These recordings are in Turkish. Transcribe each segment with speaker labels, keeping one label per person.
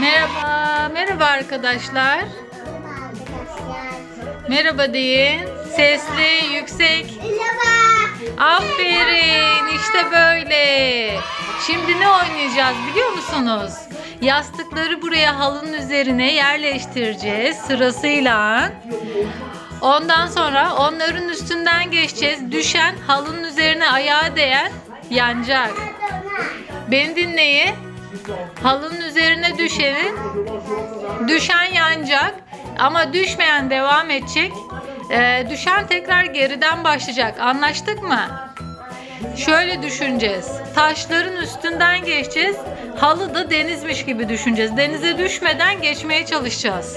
Speaker 1: Merhaba, merhaba arkadaşlar.
Speaker 2: Merhaba
Speaker 1: deyin. Sesli, yüksek.
Speaker 2: Merhaba.
Speaker 1: Aferin, işte böyle. Şimdi ne oynayacağız biliyor musunuz? Yastıkları buraya halının üzerine yerleştireceğiz sırasıyla. Ondan sonra onların üstünden geçeceğiz. Düşen halının üzerine ayağı değen yanacak. Beni dinleyin. Halının üzerine düşenin düşen yanacak ama düşmeyen devam edecek. Ee, düşen tekrar geriden başlayacak. Anlaştık mı? Şöyle düşüneceğiz. Taşların üstünden geçeceğiz. Halı da denizmiş gibi düşüneceğiz. Denize düşmeden geçmeye çalışacağız.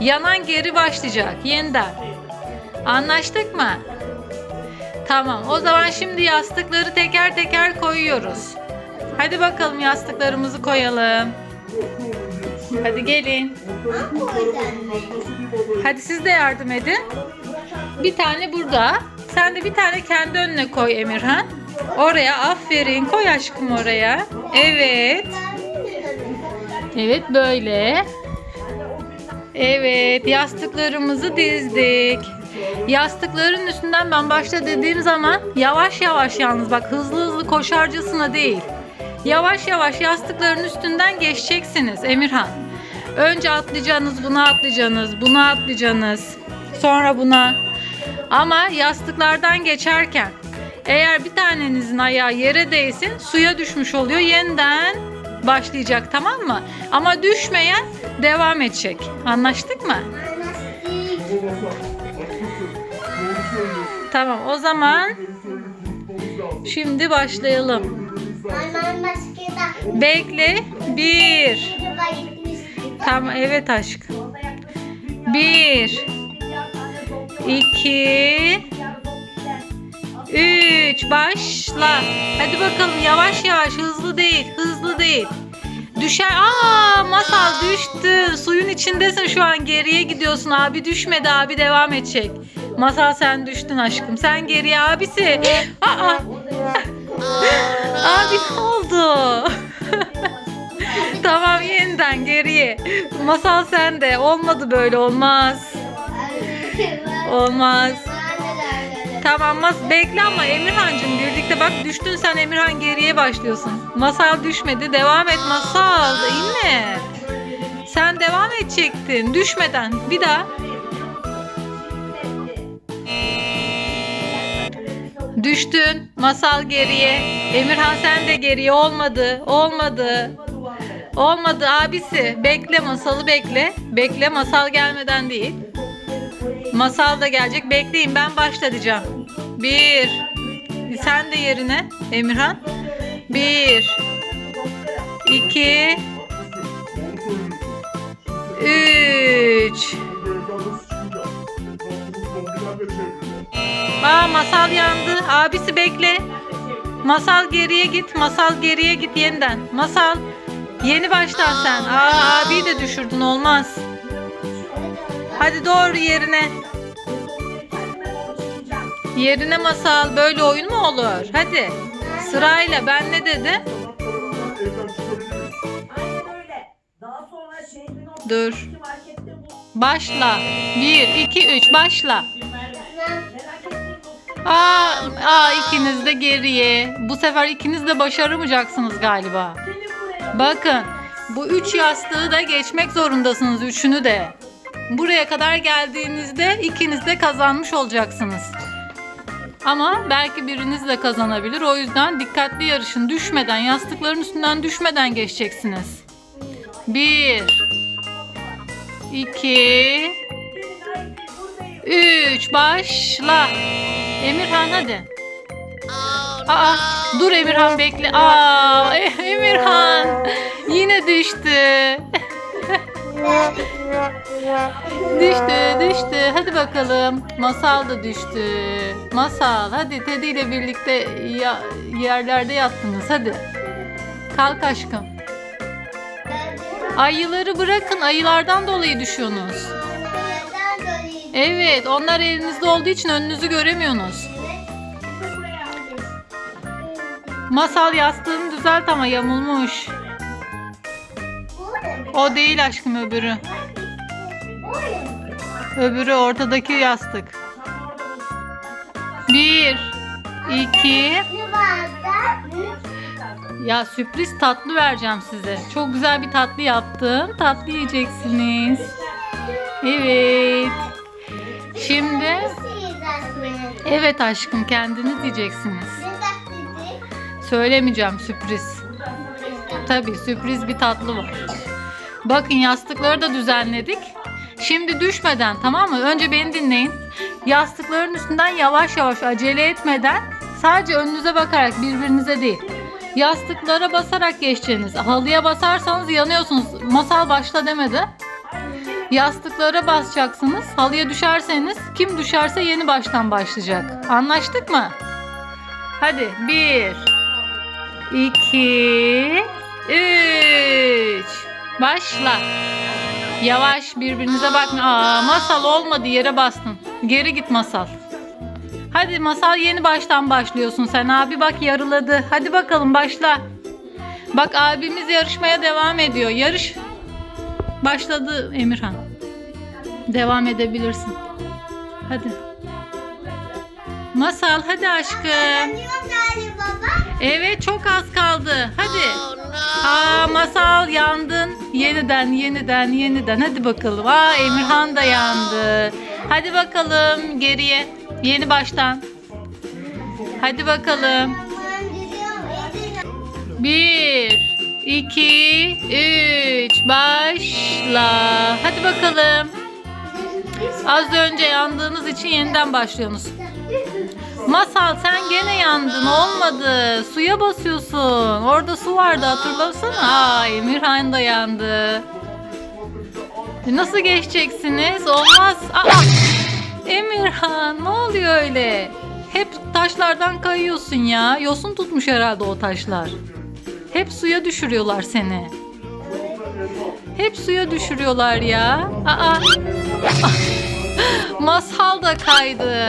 Speaker 1: Yanan geri başlayacak yeniden. Anlaştık mı? Tamam. O zaman şimdi yastıkları teker teker koyuyoruz. Hadi bakalım yastıklarımızı koyalım. Hadi gelin. Hadi siz de yardım edin. Bir tane burada. Sen de bir tane kendi önüne koy Emirhan. Oraya aferin. Koy aşkım oraya. Evet. Evet böyle. Evet yastıklarımızı dizdik. Yastıkların üstünden ben başta dediğim zaman yavaş yavaş yalnız bak hızlı hızlı koşarcasına değil. Yavaş yavaş yastıkların üstünden geçeceksiniz Emirhan. Önce atlayacaksınız, buna atlayacaksınız, buna atlayacaksınız. Sonra buna. Ama yastıklardan geçerken eğer bir tanenizin ayağı yere değsin suya düşmüş oluyor. Yeniden başlayacak tamam mı? Ama düşmeyen devam edecek. Anlaştık mı? Tamam o zaman şimdi başlayalım. Bekle. Bir. Tamam evet aşkım. Bir. iki, Üç. Başla. Hadi bakalım yavaş yavaş hızlı değil. Hızlı değil. Düşer. Aa masal düştü. Suyun içindesin şu an geriye gidiyorsun. Abi düşmedi abi devam edecek. Masal sen düştün aşkım. Sen geriye abisi. Aa. Abi ne oldu? tamam yeniden geriye. Masal sende. Olmadı böyle olmaz. Olmaz. Tamam mas bekle ama Emirhan'cığım birlikte bak düştün sen Emirhan geriye başlıyorsun. Masal düşmedi devam et masal inme. Sen devam edecektin düşmeden bir daha. Düştün masal geriye. Emirhan sen de geriye olmadı olmadı. Olmadı abisi bekle masalı bekle. Bekle masal gelmeden değil. Masal da gelecek. Bekleyin ben başlatacağım. Bir. Sen de yerine Emirhan. Bir. iki, Üç. Aa masal yandı. Abisi bekle. Masal geriye git. Masal geriye git yeniden. Masal. Yeni baştan sen. Aa abiyi de düşürdün olmaz. Hadi doğru yerine. Yerine masal böyle oyun mu olur? Hadi. Sırayla ben ne dedim? Dur. Başla. 1, 2, 3 başla. Aa, aa ikiniz de geriye. Bu sefer ikiniz de başaramayacaksınız galiba. Bakın bu üç yastığı da geçmek zorundasınız üçünü de. Buraya kadar geldiğinizde ikiniz de kazanmış olacaksınız. Ama belki biriniz de kazanabilir. O yüzden dikkatli yarışın. Düşmeden, yastıkların üstünden düşmeden geçeceksiniz. Bir, iki. Üç. Başla. Emirhan hadi. Aa, dur Emirhan bekle. Aa, E- Emirhan yine düştü. düştü, düştü. Hadi bakalım. Masal da düştü. Masal, hadi Teddy ile birlikte ya- yerlerde yattınız. Hadi. Kalk aşkım. Ayıları bırakın. Ayılardan dolayı düşüyorsunuz. Evet, onlar elinizde olduğu için önünüzü göremiyorsunuz. Masal yastığını düzelt ama yamulmuş. O değil aşkım öbürü. Öbürü ortadaki yastık. Bir, iki. Ya sürpriz tatlı vereceğim size. Çok güzel bir tatlı yaptım. Tatlı yiyeceksiniz. Evet. Şimdi evet aşkım kendiniz yiyeceksiniz. Söylemeyeceğim sürpriz. Tabii sürpriz bir tatlı var. Bakın yastıkları da düzenledik. Şimdi düşmeden tamam mı? Önce beni dinleyin. Yastıkların üstünden yavaş yavaş acele etmeden sadece önünüze bakarak birbirinize değil. Yastıklara basarak geçeceğiniz. Halıya basarsanız yanıyorsunuz. Masal başla demedi. Yastıklara basacaksınız. Halıya düşerseniz kim düşerse yeni baştan başlayacak. Anlaştık mı? Hadi bir, iki, üç. Başla. Yavaş birbirinize bakma. Aa, masal olmadı yere bastın. Geri git masal. Hadi masal yeni baştan başlıyorsun sen. Abi bak yarıladı. Hadi bakalım başla. Bak abimiz yarışmaya devam ediyor. Yarış başladı Emirhan. Devam edebilirsin. Hadi. Masal hadi aşkım. Evet çok az kaldı. Hadi. Aa masal yandın. Yeniden yeniden yeniden. Hadi bakalım. Aa Emirhan da yandı. Hadi bakalım geriye. Yeni baştan. Hadi bakalım. Bir, iki, üç. Başla. Hadi bakalım. Az önce yandığınız için yeniden başlıyorsunuz. Masal sen gene yandın olmadı. Suya basıyorsun. Orada su vardı hatırlasana. Aa Emirhan da yandı. Nasıl geçeceksiniz? Olmaz. Aa, Emirhan ne oluyor öyle? Hep taşlardan kayıyorsun ya. Yosun tutmuş herhalde o taşlar. Hep suya düşürüyorlar seni. Hep suya düşürüyorlar ya. Aa. Masal da kaydı.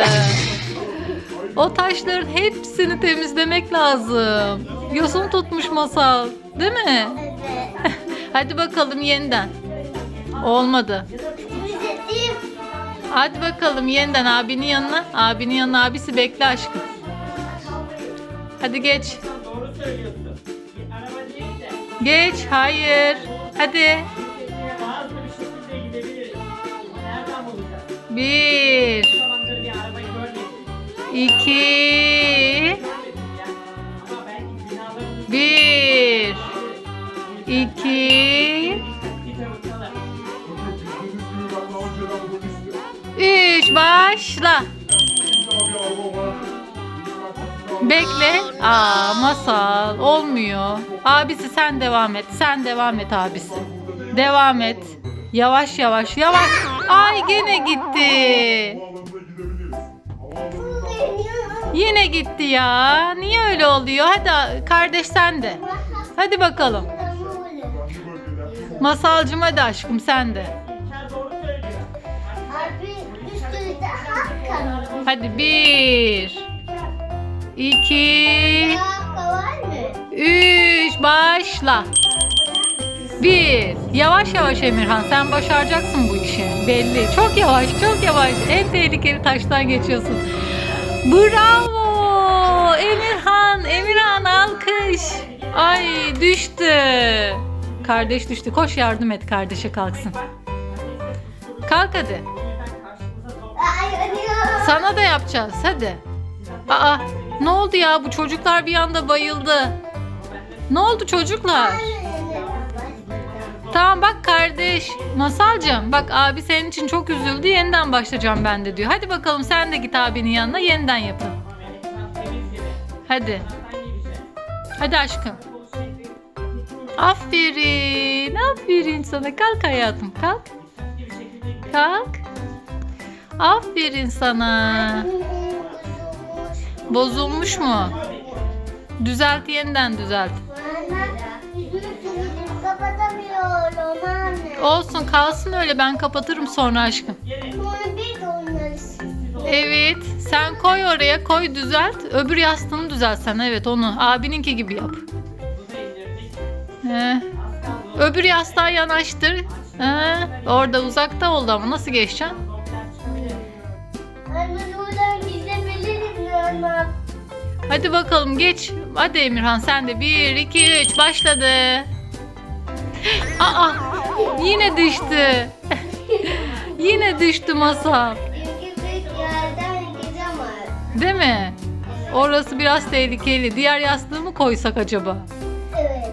Speaker 1: O taşların hepsini temizlemek lazım. Yosun tutmuş masal. Değil mi? Hadi bakalım yeniden. Olmadı. Hadi bakalım yeniden abinin yanına. Abinin yanına abisi bekle aşkım. Hadi geç.
Speaker 3: Doğru söylüyorsun.
Speaker 1: Geç. Hayır. Hadi.
Speaker 3: bir
Speaker 1: iki, bir, iki, üç. Başla. Bekle. Aa masal olmuyor. Abisi sen devam et. Sen devam et abisi. Devam et. Yavaş yavaş yavaş. Ay gene gitti. Yine gitti ya. Niye öyle oluyor? Hadi kardeş sen de. Hadi bakalım. Masalcım hadi aşkım sen de. Hadi bir, iki,
Speaker 2: Hakka var mı?
Speaker 1: üç. Başla. Bir. Yavaş yavaş Emirhan. Sen başaracaksın bu işi. Belli. Çok yavaş, çok yavaş. En tehlikeli taştan geçiyorsun. Bravo. Emirhan, Emirhan alkış. Ay düştü. Kardeş düştü. Koş yardım et kardeşe kalksın. Kalk hadi. Sana da yapacağız. Hadi. Aa, ne oldu ya? Bu çocuklar bir anda bayıldı. Ne oldu çocuklar? Tamam bak kardeş. Masalcığım bak abi senin için çok üzüldü. Yeniden başlayacağım ben de diyor. Hadi bakalım sen de git abinin yanına yeniden yapın. Hadi. Hadi aşkım. Aferin. Aferin sana. Kalk hayatım kalk. Kalk. Aferin sana. Bozulmuş mu? Düzelt yeniden düzelt. Olsun kalsın öyle ben kapatırım sonra aşkım.
Speaker 2: Sonra bir oynarız.
Speaker 1: Evet sen koy oraya koy düzelt. Öbür yastığını düzelt sen evet onu abininki gibi yap. Heh. Öbür yastığa yanaştır. Ha, orada uzakta oldu ama nasıl geçeceksin?
Speaker 2: Ama?
Speaker 1: Hadi bakalım geç. Hadi Emirhan sen de 1, 2, 3 başladı. Aa yine düştü. yine düştü.
Speaker 2: Çünkü yerden gidemez.
Speaker 1: Değil mi? Orası biraz tehlikeli. Diğer yastığı mı koysak acaba?
Speaker 2: Evet,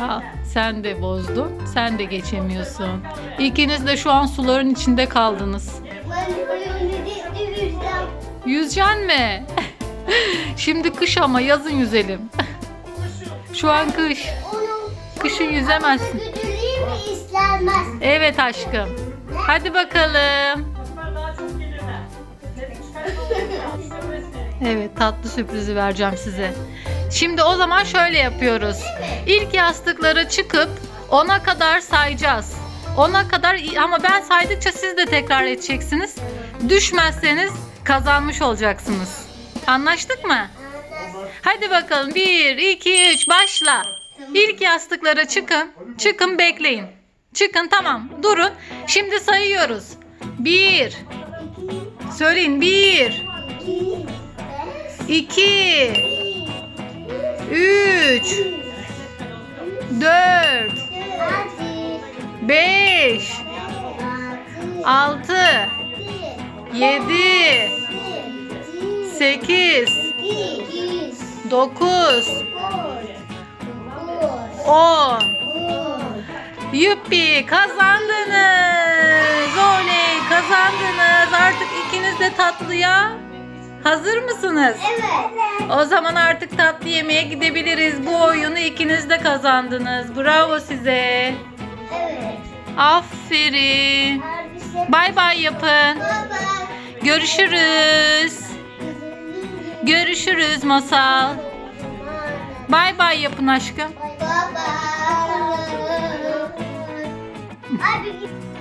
Speaker 1: Aa,
Speaker 3: yeter.
Speaker 1: sen de bozdun. Sen de geçemiyorsun. İkiniz de şu an suların içinde kaldınız.
Speaker 2: Ben.
Speaker 1: Yüzeceksin mi? Şimdi kış ama yazın yüzelim. Şu an kış. Kışın yüzemezsin. Evet aşkım. Hadi bakalım. Evet tatlı sürprizi vereceğim size. Şimdi o zaman şöyle yapıyoruz. İlk yastıklara çıkıp ona kadar sayacağız. Ona kadar ama ben saydıkça siz de tekrar edeceksiniz. Düşmezseniz kazanmış olacaksınız. Anlaştık mı? Hadi bakalım 1, 2, 3 başla. İlk yastıklara çıkın. Çıkın bekleyin. Çıkın tamam durun. Şimdi sayıyoruz. 1 Söyleyin 1 2 3 4 5 6 7 8 9 10 Yuppi kazandınız. Oley kazandınız. Artık ikiniz de tatlıya hazır mısınız?
Speaker 2: Evet.
Speaker 1: O zaman artık tatlı yemeğe gidebiliriz. Bu oyunu ikiniz de kazandınız. Bravo size.
Speaker 2: Evet.
Speaker 1: Aferin.
Speaker 2: Abisi.
Speaker 1: Bay bay yapın.
Speaker 2: Baba.
Speaker 1: Görüşürüz. Görüşürüz masal. Bay bay yapın aşkım.
Speaker 2: Abi